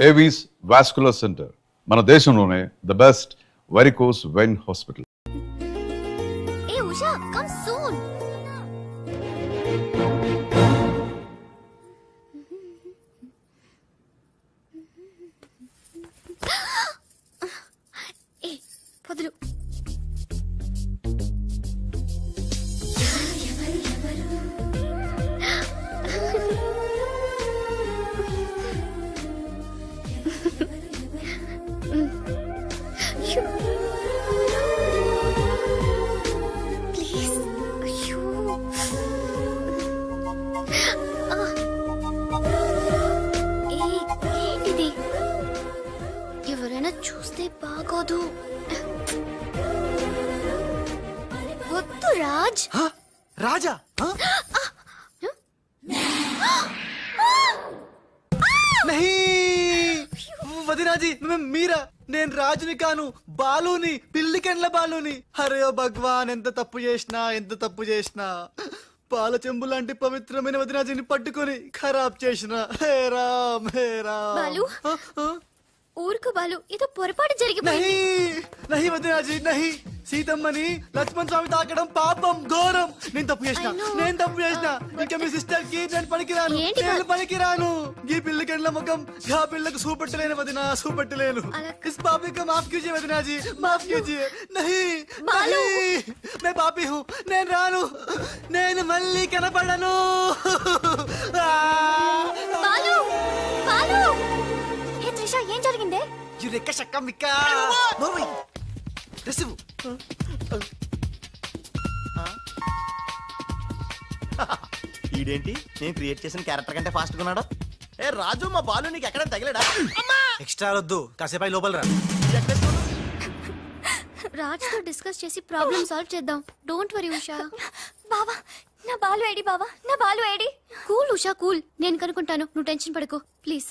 Avis vascular centre మన దేశంలోనే the best varicose vein hospital A Usha come soon బాగోదు వద్దు రాజ్? రాజా? వదినాజీ మీరా? నేను రాజుని కాను బాలుని పిల్లికెండ్ల బాలుని. హరే భగవాన్ ఎంత తప్పు చేసినా ఎంత తప్పు చేసినా. పాల చెంబు లాంటి పవిత్రమైన వదినాజీని పట్టుకొని ఖరాబ్ చేసిన. హే రామ్ హే రామ్? ఊరుకు బాలు ఏదో పొరపాటు జరిగిపోయింది. నహి నహి సీతమ్మని లక్ష్మణ్ స్వామి తాకడం పాపం ఘోరం. నేను తప్పు చేసిన. నేను తప్పు చేసిన. ఇంకా మీ సిస్టర్కి నేను పనికిరాను. నేను పనికిరాను. ఈ పిల్లకెళ్ళ ముఖం ఆ పిల్లకు సూపెట్టలేను వదిన సూపెట్టలేను. ఇస్ పాపి మాఫ్ కీజియే వదినాజీ. మాఫ్ కీజియే నహి బాలు. నేను పాపి హూ. నేను రాను. నేను మళ్ళీ కనపడను. బాలు బాలు. శక్క మిక్క నోర్మై రిసివ్ ఈడేంటి నేను క్రియేట్ చేసిన క్యారెక్టర్ కంటే ఫాస్ట్ ఉన్నాడు. ఏ రాజు మా బాలు నీకు ఎక్కడ తగిలాడా? ఎక్స్ట్రా వద్దు. కాసేపు లోపల రా. రాజ్తో డిస్కస్ చేసి ప్రాబ్లం సాల్వ్ చేద్దాం. Don't worry Usha. బావా నా బాలు ఏడి బావా? నా బాలు ఏడి? కూల్ ఉషా కూల్ నేను కనుకుంటాను నువ్వు టెన్షన్ పడకు. ప్లీజ్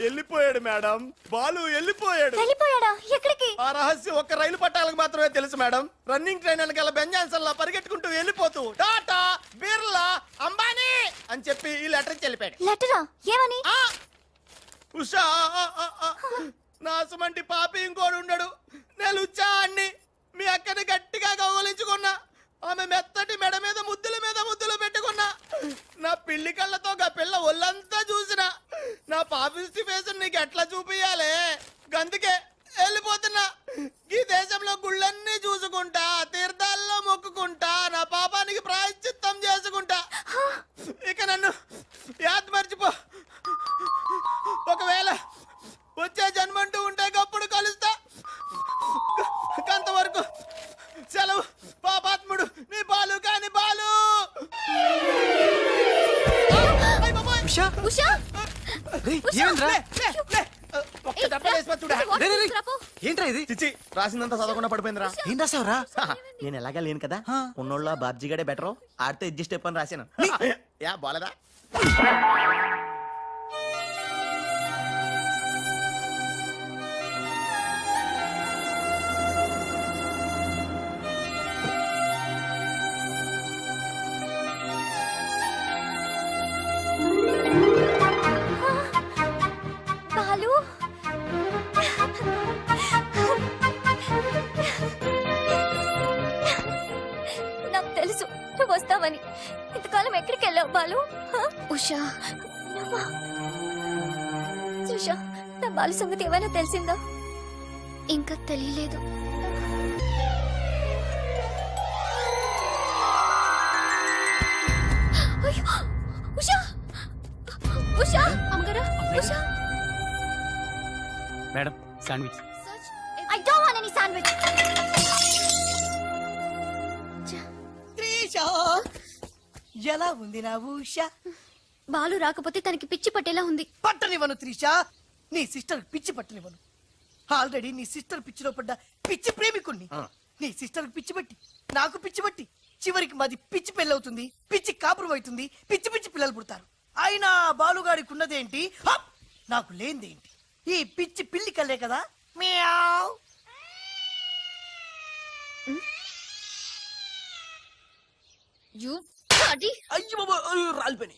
వెళ్ళిపోయాడు మేడం. బాలు వెళ్ళిపోయాడు. వెళ్ళిపోయాడా? ఎక్కడికి? ఆ రహస్యం ఒక్క రైలు పట్టాలకు మాత్రమే తెలుసు మేడం. రన్నింగ్ ట్రైన్ వెనకాల బెంజాన్సన్ లా పరిగెట్టుకుంటూ వెళ్ళిపోతూ టాటా బిర్లా అంబానీ! అని చెప్పి ఈ లెటర్ ఇచ్చి వెళ్ళిపోయాడు లెటరా? ఏమని? ఆ! ఉషా ఆ, ఆ, ఆ. నా పాపి ఇంకోడు ఉండడు. నేను ఉచ్చా అన్ని మీ అక్కని గట్టిగా కౌగలించుకున్నా ఆమె మెత్తటి మెడ మీద ముద్దుల మీద ముద్దులు పెట్టుకున్నా. నా పిల్లి కళ్ళతో గా పిల్ల ఒళ్ళంతా చూసిన. నా పాపిస్టి ఫేస్ నీకు ఎట్లా చూపియాలే? గందుకే వెళ్ళిపోతున్నా. ఈ దేశంలో గుళ్ళన్నీ చూసుకుంటా తీర్థాల్లో మొక్కుకుంటా నా పాపానికి ప్రాయశ్చిత్తం చేసుకుంటా. ఇక నన్ను యాద్ మర్చిపో. ఒకవేళ వచ్చే జన్మంటూ ఉంటే గప్పుడు కలుస్తా. అంతవరకు సెలవు పాపాత్ముడు ఉషా? ఉషా! ఏమైందిరా? ఏంట్రా ఇది? చిచి రాసిందంతా చదవకుండా పడిపోయిందిరా. ఏం రాసావురా? నేను ఎలాగా లేను కదా. ఉన్నోళ్ళ బాబ్జీ గడే బెటర్ ఆడితే అడ్జస్ట్ అయిపోయి రాశాను. యా బాలేదా? బాలు ఉషా ఉషా నా బాలు సంగతి ఏమైనా తెలిసిందా? ఇంకా తెలియలేదు. అయ్యో! ఉషా! ఉషా! అమ్మగారా ఉషా! మేడం శాండ్విచ్ ఎలా ఉంది నా ఊష? బాలు రాకపోతే తనకి పిచ్చి పట్టేలా ఉంది. పట్టనివ్వను త్రిష. నీ సిస్టర్ పిచ్చి పట్టనివ్వను. ఆల్రెడీ నీ సిస్టర్ పిచ్చిలో పడ్డ పిచ్చి ప్రేమికుణ్ణి. నీ సిస్టర్ పిచ్చి పట్టి నాకు పిచ్చి పట్టి. చివరికి మాది పిచ్చి పెళ్ళి అవుతుంది పిచ్చి కాపురం అవుతుంది పిచ్చి పిచ్చి పిల్లలు పుడతారు. అయినా బాలుగాడికి ఉన్నదేంటి హప్! నాకు లేనిదేంటి? ఈ పిచ్చి పిల్లి కల్లే కదా? మియావ్! యు అయ్యో బాబా రాలిపోయి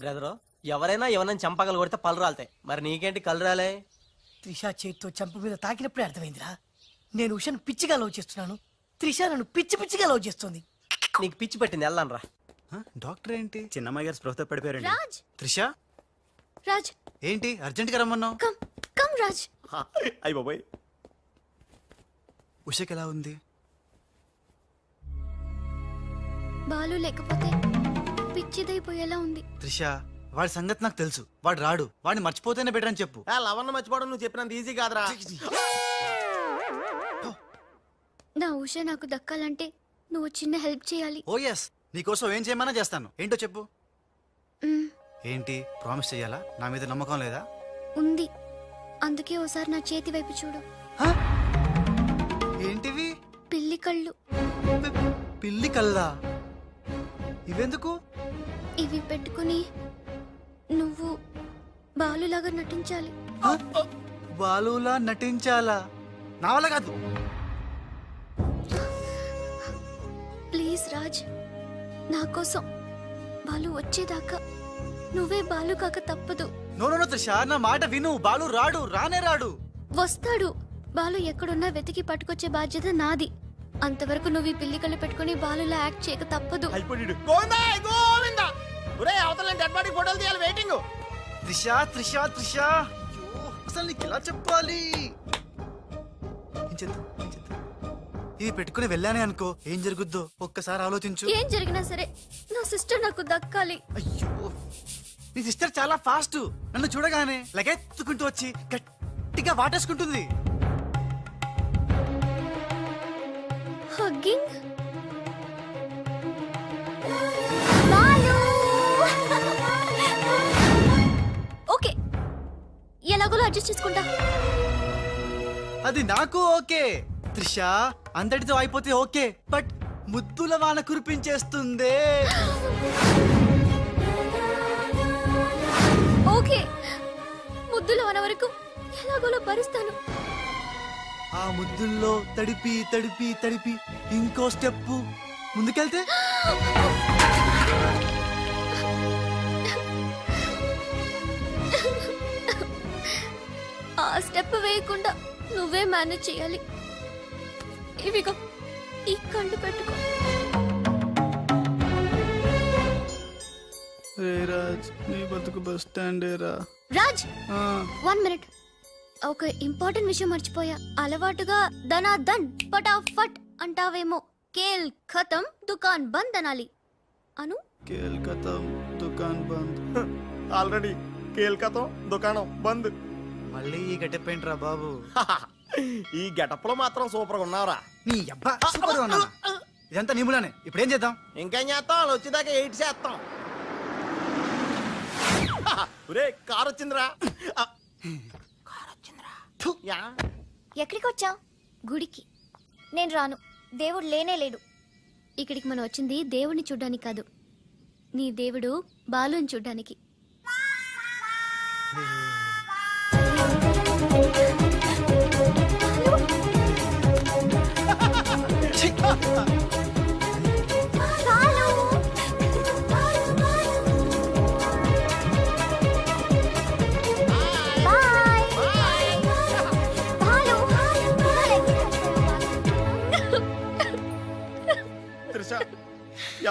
బ్రదరు ఎవరైనా ఎవరైనా చంపగలు కొడితే పళ్ళు రాలుతాయి. మరి నీకేంటి కళ్ళు రాలే? త్రిష చేతితో చంప మీద తాకినప్పుడే అర్థమైందిరా. నేను ఉషను పిచ్చిగా లవ్ చేస్తున్నాను. త్రిష నన్ను పిచ్చి పిచ్చిగా లవ్ చేస్తుంది. నీకు పిచ్చి పెట్టింది వెళ్ళను రా? డాక్టర్ ఏంటి? చిన్నమ్మాయి గారు స్పృహతో పడిపోయారండి. రాజ్! త్రిష? రాజ్! ఏంటి? అర్జెంట్గా రమ్మన్నావు రాజ్ అయ్యి బాబాయ్. ఉషకి ఎలా ఉంది? బాలు లేకపోతే పిచ్చిదైపోయేలా ఉంది. త్రిష వాడి సంగతి నాకు తెలుసు. వాడు రాడు. వాడిని మర్చిపోతేనే బెటర్ అని చెప్పు. లవన్న మర్చిపోవడం నువ్వు చెప్పినంత ఈజీ కాదురా. నా ఉష నాకు దక్కాలంటే నువ్వు చిన్న హెల్ప్ చేయాలి. ఓ ఎస్ నీకోసం ఏం చేయమన్నా చేస్తాను. ఏంటో చెప్పు. మ్, ఏంటి? ప్రామిస్ చెయ్యాలా? నా మీద నమ్మకం లేదా? ఉంది. అందుకే ఓసారి నా చేతి వైపు చూడు? ఏంటివి? పిల్లి కళ్ళు. పిల్లి కల్లా ఇవెందుకు? ఇవి పెట్టుకుని నువ్వు బాలులాగా నటించాలి? బాలులా నటించాలా? నా వల్ల కాదు. ప్లీజ్ రాజ్ నా కోసం బాలు వచ్చేదాకా నువ్వే బాలు కాక తప్పదు. నో నో నో త్రిష నా మాట విను. బాలు రాడు రానే రాడు. వస్తాడు. బాలు ఎక్కడున్నా వెతికి పట్టుకొచ్చే బాధ్యత నాది. అంతవరకు నువ్వు ఈ పిల్లి కళ్ళు పెట్టుకుని బాలులా యాక్ట్ చేయక తప్పదు. అయిపోయాడు గోవిందా గోవిందా? ఒరే అవతల డెడ్ బాడీ ఫోటోలు తీయాలి వెయిటింగ్ త్రిష త్రిష త్రిష. అసలు నీకు ఎలా చెప్పాలి? ఏం చేద్దాం ఏం చేద్దాం? ఇది పెట్టుకుని వెళ్ళానే అనుకో. ఏం జరుగుద్దో? ఒక్కసారి ఆలోచించు. ఏం జరిగినా సరే నా సిస్టర్ నాకు దక్కాలి. అయ్యో నీ సిస్టర్ చాలా ఫాస్ట్ నన్ను చూడగానే లగెత్తుకుంటూ వచ్చి గట్టిగా వాటేసుకుంటుంది. Hugging okay. ఎలాగోలో అడ్జస్ట్ చేసుకుంటా. అది నాకు ఓకే. త్రిష అందరితో అయిపోతే ఓకే. బట్ ముద్దుల వాన కురిపించేస్తుందే. ఓకే. ముద్దులు అన వరకు ఎలాగోలో భరిస్తాను. ఆ ముద్దుల్లో తడిపి తడిపి తడిపి ఇంకో స్టెప్ ముందుకెళ్తే? ఆ స్టెప్ వేయకుండా నువ్వే మేనేజ్ చేయాలి. ఇవిగో ఈ కళ్ళు పెట్టుకో. రే రాజ్ నీ బతుకు బస్ స్టాండ్ రా. రాజ్! One minute. ఒక ఇంపార్టెంట్ విషయం మర్చిపోయా. అలవాటుగా ధనా ధన్ ఫటాఫట్ అంటావేమో. కేల్ ఖతం దుకాన్ బంద్ అనాలి. అను? కేల్కతా దుకాన్ బంద్. ఆల్రెడీ కేల్కతం దుకాణం బంద్. మళ్ళీ ఈ గట్టెప్పేంట్రా బాబు? ఈ గెటప్లో మాత్రం సూపర్గా ఉన్నావురా. నీ అబ్బా సూపర్ ఉన్నానా? ఇదంతా నీములానే ఇప్పుడు ఏం చేద్దాం? ఇంకేం చేస్తాం? వాళ్ళు వచ్చేదాకా ఎయిట్ చేస్తాం. ఒరే కార్ వచ్చిందిరా. కార్ వచ్చిందిరా. యా. ఎక్కడికి వచ్చావు గుడికి. నేను రాను. దేవుడు లేనే లేడు. ఇక్కడికి మనం వచ్చింది దేవుడిని చూడ్డానికి కాదు. నీ దేవుడు బాలుని చూడ్డానికి.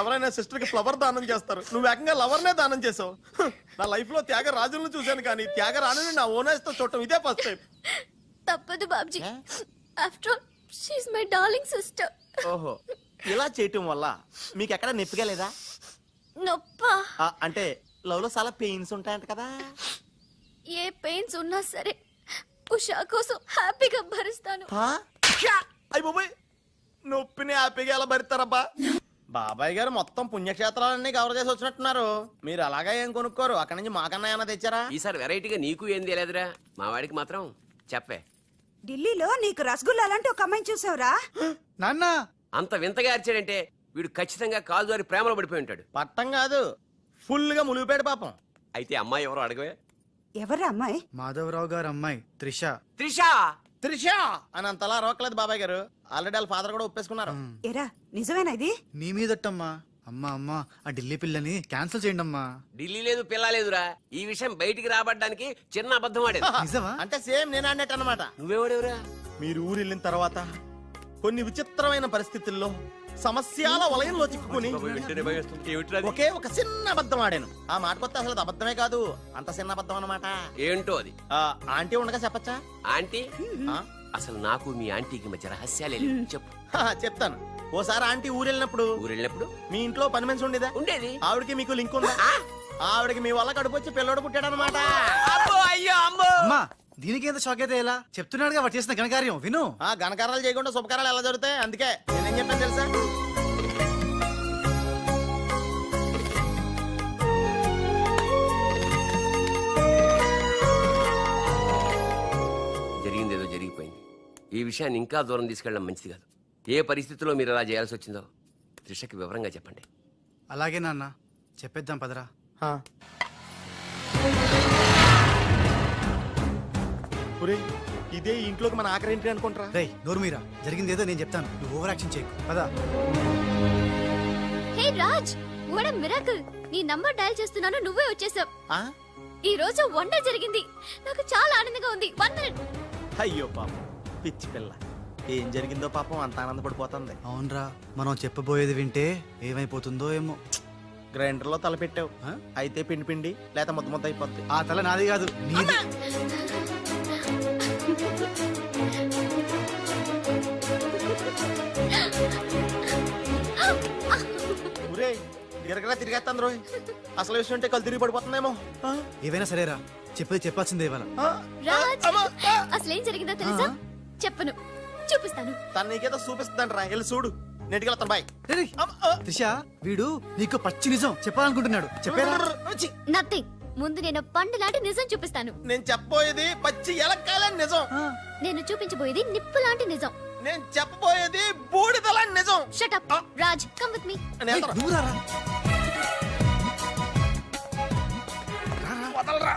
ఎవరైనా సిస్టర్కి ఫ్లవర్ దానం చేస్తారు. నువ్వు ఏకంగా లవర్ నే దానం చేసావు. హ్, నా లైఫ్లో త్యాగ రాజులను చూశాను కానీ త్యాగ రాణిని నా ఓనర్స్తో చూడటం ఇదే ఫస్ట్ టైం. తప్పదు Babji. After all she's my darling sister ఓహో ఇలా చేయటం వల్ల మీకు ఎక్కడ నొప్పిగా లేదా? నొప్పా? ఆ, అంటే లవ్లో చాలా పెయిన్స్ ఉంటాయంట కదా. ఏ పెయిన్స్ ఉన్నా సరే ఉషా కోసం హ్యాపీగా భరిస్తాను. అయ్యి బాబోయ్ నొప్పిని హ్యాపీగా ఎలా భరిస్తారబ్బా? బాబాయ్ గారు మొత్తం పుణ్యక్షేత్రాలన్నీ కవర్ చేసి వచ్చినట్టున్నారు. మీరు అలాగా ఏం కొనుక్కోరు? అక్కడి నుంచి మాకన్నా ఏమైనా తెచ్చారా? ఈసారి వెరైటీగా నీకు ఏం తెలియదురా. మా వాడికి మాత్రం చెప్పే. ఢిల్లీలో నీకు రసగుల్లా లాంటి ఒక అమ్మాయిని చూసావురా? నాన్న! అంత వింతగా అరిచాడంటే వీడు ఖచ్చితంగా కాలు జారి ప్రేమలో పడిపోయి ఉంటాడు. పట్టం కాదు ఫుల్గా మునిగిపోయాడు పాపం. అయితే అమ్మాయి ఎవరో అడగవే. ఎవరా అమ్మాయి? మాధవరావు గారు అమ్మాయి త్రిష. త్రిషా! త్రిష! అని అంతలా రోకలేదు బాబాయ్ గారు. ఆల్రెడీ వాళ్ళ ఫాదర్ కూడా ఒప్పేసుకున్నారు. ఎరా నిజమేనా ఇది? నీ మీదట్టమ్మా. అమ్మా అమ్మా ఆ ఢిల్లీ పిల్లని క్యాన్సిల్ చేయండి అమ్మా ఢిల్లీ లేదు పిల్ల లేదురా. ఈ విషయం బయటికి రాబడ్డానికి చిన్న అబద్ధం ఆడేది నిజమా? అంటే సేమ్ నేను అన్నట్టు అనమాట నువ్వెవడెవరా? మీరు ఊరు వెళ్ళిన తర్వాత కొన్ని విచిత్రమైన పరిస్థితుల్లో సమస్యల వలయంలో చిక్కుకుని ఒకే ఒక చిన్న అబద్ధం ఆడాను. ఆ మాట కొత్త అసలు అది అబద్ధమే కాదు అంత చిన్న అబద్ధం అన్నమాట. ఏంటో అది? ఆ, ఆంటీ ఉండగా చెప్పచ్చా? ఆంటీ? ఆ? అసలు నాకు మీ ఆంటీకి మధ్య రహస్యాలే లేవు. చెప్పు. హా, చెప్తాను. ఓసారి ఆంటీ ఊరు వెళ్ళినప్పుడు ఊరు వెళ్ళినప్పుడు మీ ఇంట్లో పని మనిషి ఉండేదా? ఉండేది. ఆవిడకి మీకు లింక్ ఉందా? ఆవిడకి మీ వల్ల కడుపు వచ్చి పిల్లోడు పుట్టాడు అనమాట అబ్బో అయ్యో అమ్మో! అమ్మా దీనికి ఎంత షాక్ అయితే ఎలా? చెప్తున్నాడుగా వాడు చేసిన ఘనకార్యం. విను. ఆ ఘనకారాలు చేయకుండా శుభకారాలు ఎలా జరుగుతాయి? అందుకే నేనేం చెప్పాను తెలుసా? జరిగింది ఏదో జరిగిపోయింది. ఈ విషయాన్ని ఇంకా దూరం తీసుకెళ్ళడం మంచిది కాదు. ఏ పరిస్థితిలో మీరు అలా చేయాల్సి వచ్చిందో త్రిషకి వివరంగా చెప్పండి. అలాగే నాన్న. చెప్పేద్దాం పదరా. ఆ. ఒరేయ్, ఇదే ఇంట్లోకి మన ఆఖరి ఇంటి అనుకుంటారా? రేయ్ నోరు మీరా? జరిగింది ఏదో నేను చెప్తాను. నువ్వు ఓవర్ యాక్షన్ చేయకు. పదా. హే రాజ్ వాట్ మిరాకిల్ నీ నంబర్ డయల్ చేస్తున్నాను నువ్వే వచ్చేసావు. ఆ? ఈ రోజు వండర్ జరిగింది. నాకు చాలా ఆనందంగా ఉంది. వన్ మినిట్ అయ్యో పాపం పిచ్చి పిల్ల. ఏం జరిగిందో పాపం అంత ఆనందపడిపోతుంది. అవునరా మనం చెప్పబోయేది వింటే ఏమైపోతుందో ఏమో. గ్రైండర్లో తల పెట్టావు? అయితే పిండి పిండి లేక ముద్ద ముద్ద అయిపోద్ది. ఆ తల నాది కాదు నీది. గిరగరా తిరిగేస్తాను రోయ్. అసలు విషయం ఉంటే కళ్ళు తిరిగి పడిపోతుందేమో? ఏవైనా సరేరా చెప్పేది చెప్పాల్సిందే ఇవాళ. ఆ? రాజ్ అమ్మా! అసలు ఏం జరిగిందో తెలుసా? చెప్పను. చూపిస్తాను. తను నీకేదో చూపిస్తుందంట రా వెళ్ళి చూడు. నెట్టుకెళ్తాను బాయ్. త్రిష వీడు నీకు పచ్చి నిజం చెప్పాలనుకుంటున్నాడు. చెప్పేరా! నథింగ్ ముందు నేను పండు లాంటి నిజం చూపిస్తాను. నేను చెప్పబోయేది పచ్చి ఎలక్కాలని నిజం. నేను చూపించబోయేది నిప్పు లాంటి నిజం. నేను చెప్పబోయేది బూడిదలని నిజం. Shut up Raj come with me నేను రేయ్, వదలరా.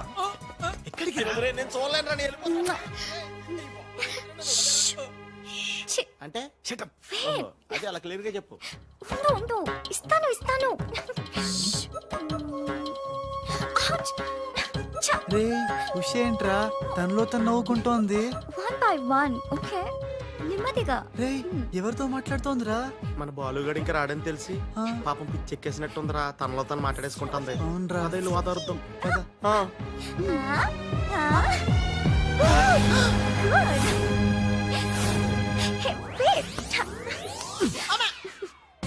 ఎక్కడికి నేను చూడలేను రా, నేను వెళ్ళిపోతున్నా. అంటే? అదే అలా క్లియర్గా చెప్పు. ఉండు ఉండు. ఇస్తాను ఇస్తాను. రే ఏంట్రా? తనలో తను నవ్వుకుంటోంది. వన్ బై వన్ ఓకే నెమ్మదిగా. రే ఎవరితో మాట్లాడుతోందిరా? మన బాలుగాడు ఇంకా రాడని తెలిసి ఆ. పాపం పిచ్చి ఎక్కేసినట్టుందిరా తనలో తను మాట్లాడేసుకుంటుంది. అవునరా. అదే వాతావరణం.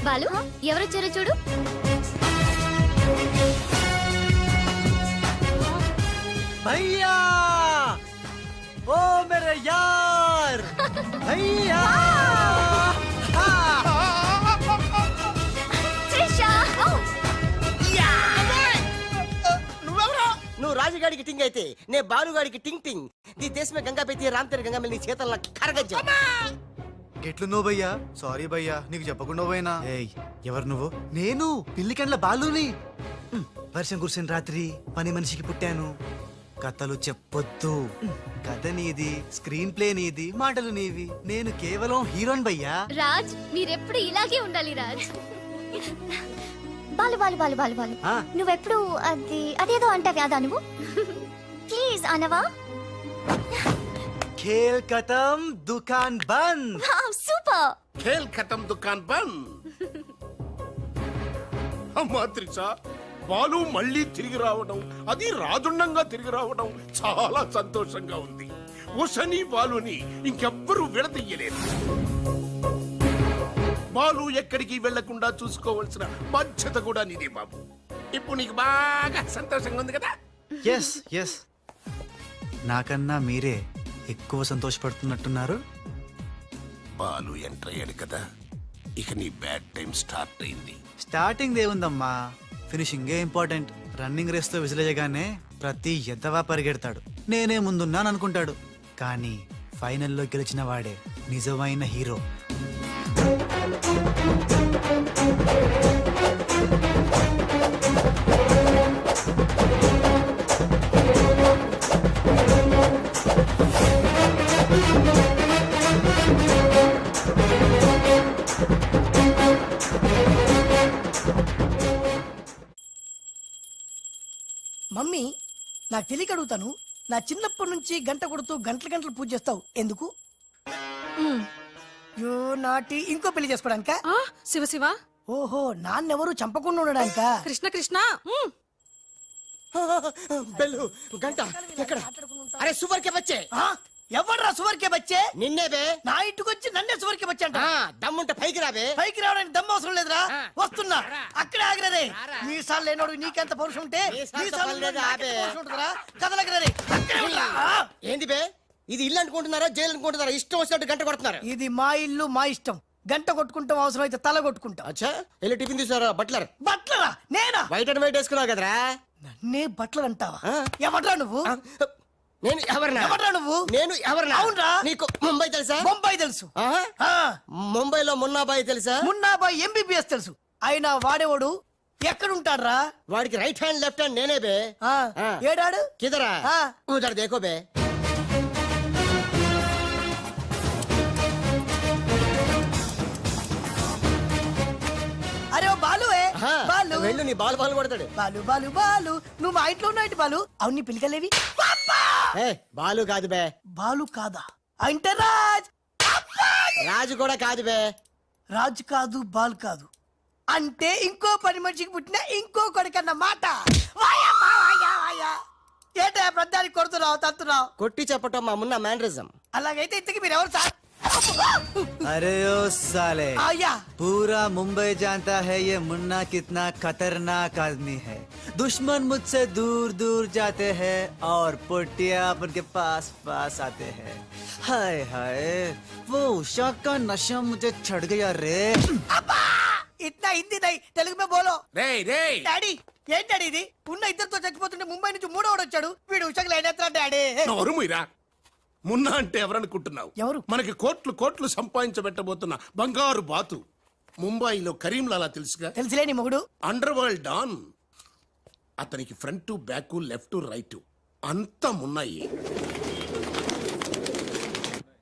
బాలు ఎవరొచ్చారో చూడు. భయ్యా! ఓ మేరే నువ్వు రాజుగాడికి టింగ్ అయితే నే బాలుగాడికి టింగ్ టింగ్. నీ దేశమే గంగా పెట్టి రాంతేరు గంగా నీ చేతల్లో కరగజ్జా. ఎట్లున్నావు భయ్యా? సారీ భయ్యా నీకు చెప్పకుండా పోయినా? ఏయ్ ఎవరు నువ్వు? నేను పిల్లికండ్ల బాలుని. వర్షం కురిసిన రాత్రి పని మనిషికి పుట్టాను. కథలు చెప్పొద్దు. కథ నీది స్క్రీన్ ప్లే నీది మాటలు నీవి. నేను కేవలం హీరోన్ భయ్యా. రాజ్ మీరెప్పుడు ఇలాగే ఉండాలి రాజ్? బాలు బాలు బాలు బాలు బాలు. ఆ. నువ్వెప్పుడు అది అదేదో అంటావి అదా నువ్వు ప్లీజ్ అనవా? ఖేల్ కథం దుకాన్ బంద్. సూపర్. ఖేల్ ఖతం దుకాన్ బంద్. త్రిష బాలు మళ్ళీ తిరిగి రావడం అది రాజుండంగా తిరిగి రావడం చాలా సంతోషంగా ఉంది. ఉషని బాలుని ఇంకెవ్వరూ విడదీయలేదు. బాలు ఎక్కడికి వెళ్ళకుండా చూసుకోవాల్సిన బాధ్యత కూడా నీదే బాబు. ఇప్పుడు నీకు బాగా సంతోషంగా ఉంది కదా? ఎస్ ఎస్ నాకన్నా మీరే ఎక్కువ సంతోషపడుతున్నట్టున్నారు. బాలు ఎంటర్ అయ్యాడు కదా. ఇక నీ బ్యాడ్ టైం స్టార్ట్ అయింది. స్టార్టింగ్ ఏముందమ్మా ఫినిషింగ్ ఇంపార్టెంట్. రన్నింగ్ రేస్తో విసిలేయగానే ప్రతి ఎద్దవా పరిగెడతాడు. నేనే ముందున్నాను అనుకుంటాడు కానీ ఫైనల్లో గెలిచిన వాడే నిజమైన హీరో. నాకు తెలియక అడుగుతాను నా చిన్నప్పటి నుంచి గంట కొడుతూ గంటల గంటలు పూజ చేస్తావు. ఎందుకు? యో నాటి ఇంకో పెళ్ళి చేసుకోవడానిక? ఆ శివ శివ. ఓహో నాన్నెవరు చంపకుండా ఉండడానిక? కృష్ణ కృష్ణ. బెల్లు గంట ఎక్కడ? అరే సూపర్ కే బచ్చే ఎవడ్రా సువర్కే బచ్చే? నిన్నే బే. నా ఇంటికి వచ్చి నన్నే సువర్కే బచ్చే అంట. దమ్ముంటే పైకి రాబే పైకి రావడానికి దమ్ము అవసరం లేదురా. వస్తున్నా. అక్కడే ఆగిరదే రారా. మీసాలు లేనోడు నీకెంత పౌరుషం ఉంటే. ఆ. ఏంది బే? ఇది ఇల్లు అనుకుంటున్నారా? జైలు అనుకుంటున్నారా? ఇష్టం వచ్చినట్టు గంట కొడుతున్నారు. ఇది మా ఇల్లు మా ఇష్టం. గంట కొట్టుకుంటాం అవసరం అయితే తల కొట్టుకుంటాం. అచ్చా. వెళ్ళి టిఫిన్ తీసారా బట్లర్. బట్లరా? నేనా? వైట్ అండ్ వైట్ వేసుకున్నావు కదరా. నన్నే బట్టలు అంటావా. ఎవడ్రా నువ్వు? నేను ఎవరినా? ఎవడ్రా నువ్వు? నేను ఎవరినా? అవునురా. నీకు ముంబై తెలుసా? బొంబాయి తెలుసు. ముంబైలో మున్నాబాయి తెలుసా? మున్నాబాయ్ ఎంబీబీఎస్ తెలుసు. అయినా వాడేవాడు ఎక్కడుంటాడ్రా? వాడికి రైట్ హ్యాండ్ లెఫ్ట్ హ్యాండ్ నేనే బే. ఏడాడు? కిదరా. ఉదర్ దేకో బే. అరే బాలు బాలు. వెళ్ళు నీ బాల్ బాల్ కొడతాడు. బాలు బాలు బాలు. నువ్వు మా ఇంట్లో ఉన్నావు బాలు? అవును నీ పిలికలేవి. ఏ బాలు కాదు బే. బాలు కాదా? అంటే రాజ్ రాజు కూడా కాదు బే. రాజు కాదు బాల్ కాదు. అంటే ఇంకో పని మనిషికి పుట్టిన ఇంకో కొడుకన్న మాట. ఏంటా ప్రధానికి కొడుతున్నావు తత్తున్నావు కొట్టి చెప్పటం మా మున్న మేనరిజం. అలాగైతే ఇంతకి మీరు ఎవరు సార్? अरे ओ साले అయ్యా पूरा मुंबई जानता है ये मुन्ना कितना खतरनाक आदमी है दुश्मन मुझसे दूर दूर जाते हैं और पोटिया उनके पास पास आते हैं हाय हाय वो उषा का नशा मुझे चढ़ गया रे అబ్బా ఇట్లా హిందీ నై తెలుగు మే బోలో రేయ్ రేయ్ డాడీ ఏంటి డాడీ ఇది ఉన్న ఇద్దరితో చచ్చిపోతుంటే ముంబై నుంచి మూడోడు వచ్చాడు వీడు ఉషకు లైనేత్రా డాడీ నోరు మీరా మున్నా అంటే ఎవరనుకుంటున్నావు ఎవరు? మనకి కోట్లు కోట్లు సంపాదించబెట్టబోతున్న బంగారు బాతు ముంబైలో కరీంలాలా తెలుసుగా తెలుసులే నీ మొగుడు అండర్ వరల్డ్ డాన్ అతనికి ఫ్రంట్ బ్యాక్ లెఫ్ట్ రైట్ అంతా మున్నాయి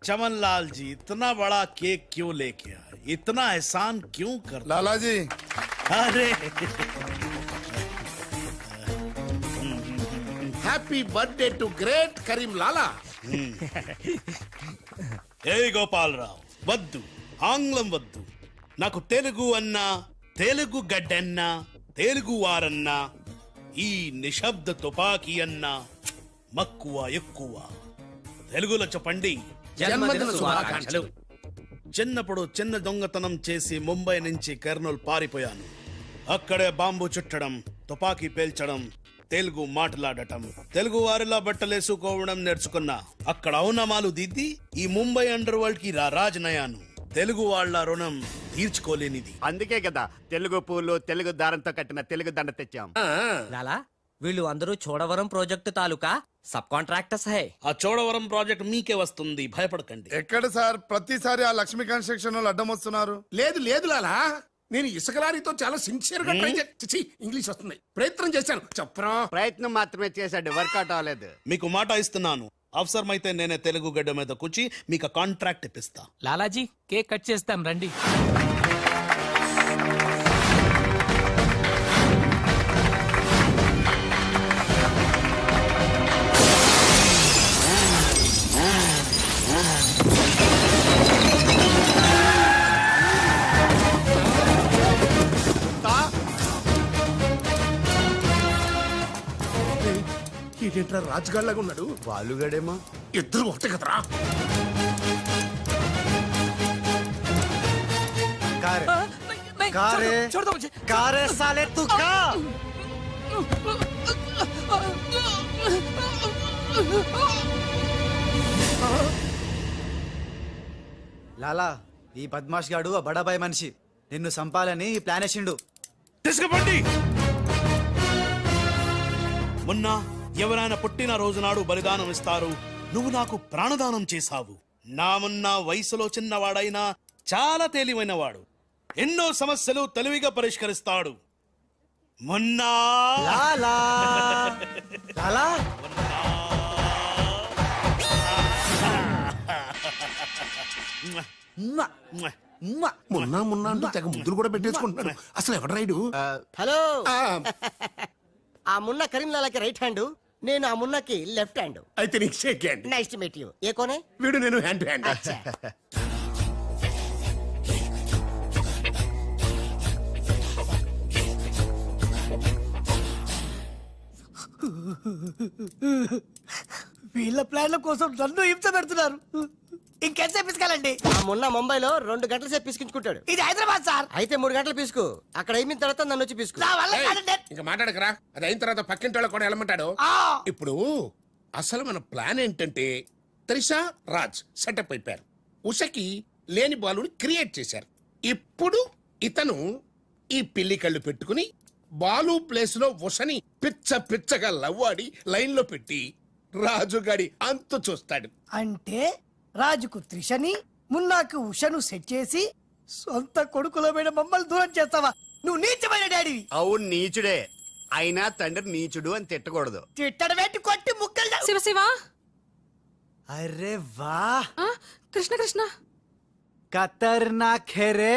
चमन लाल जी इतना बड़ा केक क्यों लेके आए इतना एहसान क्यों कर లాలాజీ अरे happy birthday to great Karim Lala ఏ గోపాలరావు వద్దు ఆంగ్లం వద్దు. నాకు తెలుగు అన్నా తెలుగు గడ్డన్నా తెలుగు వారన్నా ఈ నిశ్శబ్ద తుపాకీ అన్నా మక్కువ ఎక్కువ. తెలుగులో చెప్పండి. చిన్నప్పుడు చిన్న దొంగతనం చేసి ముంబై నుంచి కర్నూలు పారిపోయాను. అక్కడే బాంబు చుట్టడం తుపాకీ పేల్చడం తెలుగు మాట్లాడటం. తెలుగు వారిలా బట్టలేసుకోవడం నేర్చుకున్నా. అక్కడ అవునమాలు దిద్ది ఈ ముంబై అండర్ వరల్డ్కి రాజనయాను. తెలుగు వాళ్ళ రుణం తీర్చుకోలేనిది. అందుకే కదా తెలుగు పూలు తెలుగు దారంతో కట్టిన తెలుగు దండ తెచ్చాం. లాలా వీళ్ళు అందరూ చోడవరం ప్రాజెక్టు తాలూకా సబ్ కాంట్రాక్టర్స్ హై. ఆ చోడవరం ప్రాజెక్ట్ మీకే వస్తుంది భయపడకండి. ఎక్కడ సార్? ప్రతిసారి ఆ లక్ష్మీ కన్స్ట్రక్షన్ వాళ్ళు అడ్డం వస్తున్నారు. లేదు లేదు లాలా. నేను ఇసుక లారీతో చాలా సిన్సియర్గా ట్రై చేసి ఇంగ్లీష్ వస్తుంది. ప్రయత్నం చేశాను. చెప్పరా? ప్రయత్నం మాత్రమే చేశాడు. వర్కౌట్ అవ్వలేదు. మీకు మాట ఇస్తున్నాను. అవసరమైతే నేనే తెలుగు గడ్డ మీద కూర్చి మీకు కాంట్రాక్ట్ ఇప్పిస్తా. లాలాజీ కేక్ కట్ చేస్తాం రండి. ఇదేంట్రా రాజుగాళ్ళగా ఉన్నాడు? బాలుగాడేమో. ఇద్దరు ఒకటి కదరా. లాలా ఈ పద్మాష్ గాడు ఆ బడాబాయ్ మనిషి. నిన్ను సంపాలని ప్లాన్ వేసిండు. తీసుకుపండి. మొన్న ఎవరైనా పుట్టిన రోజు నాడు బలిదానం ఇస్తారు నువ్వు నాకు ప్రాణదానం చేశావు. నా మొన్న వయసులో చిన్నవాడైనా చాలా తేలివైనవాడు. ఎన్నో సమస్యలు తెలివిగా పరిష్కరిస్తాడు. మొన్నా లాలా. లాలా. ఉమ్మ, ఉమ్మ. మొన్న మొన్న అంటూ తెగ ముద్దులు కూడా పెట్టేసుకుంటున్నాడు. అసలు ఎవడు రైడు హలో. ఆ మున్న కరీంలాలకి రైట్ హ్యాండ్. నేను ఆ మున్నకి లెఫ్ట్ హ్యాండ్. అయితే నీకు shake hand. Nice to meet you ఏ కోనే? వీడు నేను హ్యాండ్ టు హ్యాండ్. వీళ్ళ ప్లాన్ల కోసం నన్ను హింస పెడుతున్నారు. ఇంకెంతసేపు పిసుకాలండి? ఆ మున్న ముంబైలో రెండు గంటల సేపు పిసికించుకుంటాడు. ఇది హైదరాబాద్ సార్. అయితే మూడు గంటలు పిసుకు. అక్కడ అయిన తర్వాత నన్ను వచ్చి పిసుకు. నా వల్ల కాదండి. ఇంకా మాట్లాడకరా. అది అయిన తర్వాత పక్కింటి వాళ్ళకి కూడా వెళ్ళమంటాడు. ఆ, ఇప్పుడు అసలు మన ప్లాన్ ఏంటంటే త్రిషా రాజ్ సెటప్ అయిపోయారు. ఉషకి లేని బాలుని క్రియేట్ చేశారు. ఇప్పుడు ఇతను ఈ పిల్లి కళ్ళు పెట్టుకుని బాలు ప్లేస్లో ఉషని పిచ్చ పిచ్చగా లవ్వాడి లైన్లో పెట్టి రాజుగాడి అంతు చూస్తాడు. అంటే రాజుకు త్రిషని మున్నాకు ఉషను సెట్ చేసి సొంత కొడుకులో మీద మమ్మల్ని దూరం చేస్తావా? నువ్వు నీచమైన డాడీ. అవును నీచుడే. అయినా తండ్రి నీచుడు అని తిట్టకూడదు. తిట్టడం పెట్టి కొట్టి ముక్కలు శివ శివ! అరే వా! కృష్ణ కృష్ణ! ఖతర్నాక్ है रे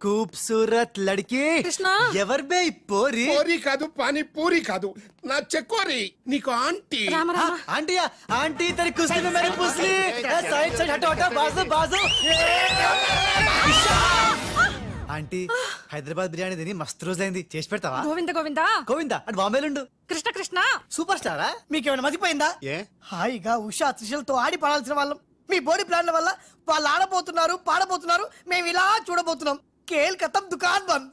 हट खूबसूरत लड़की కృష్ణ ఎవరు బే ఈ పోరి పూరి కాదు పానీ పూరి కాదు నా చెక్కోరి నీకు ఆంటీ రామ हाँ, రామ आंटी आंटी तेरी कुश्ती में मेरी पुसली साइड साइड हटो हटो बाजू बाजू ఆంటీ హైదరాబాద్ బిర్యానీ తిని మస్తు రోజైంది చేసి పెడతావా గోవింద గోవింద గోవిందా అటు బాంబేలుండు కృష్ణ కృష్ణ సూపర్ స్టారా మీకేమైనా మతిపోయిందా ఏ హాయిగా ఉషా త్రిషలతో ఆడి పాడాల్సిన వాళ్ళం మీ బోడి ప్లాన్ల వల్ల వాళ్ళు ఆడబోతున్నారు పాడబోతున్నారు మేము ఇలా చూడబోతున్నాం కేల్ కథం దుకాన్ బంద్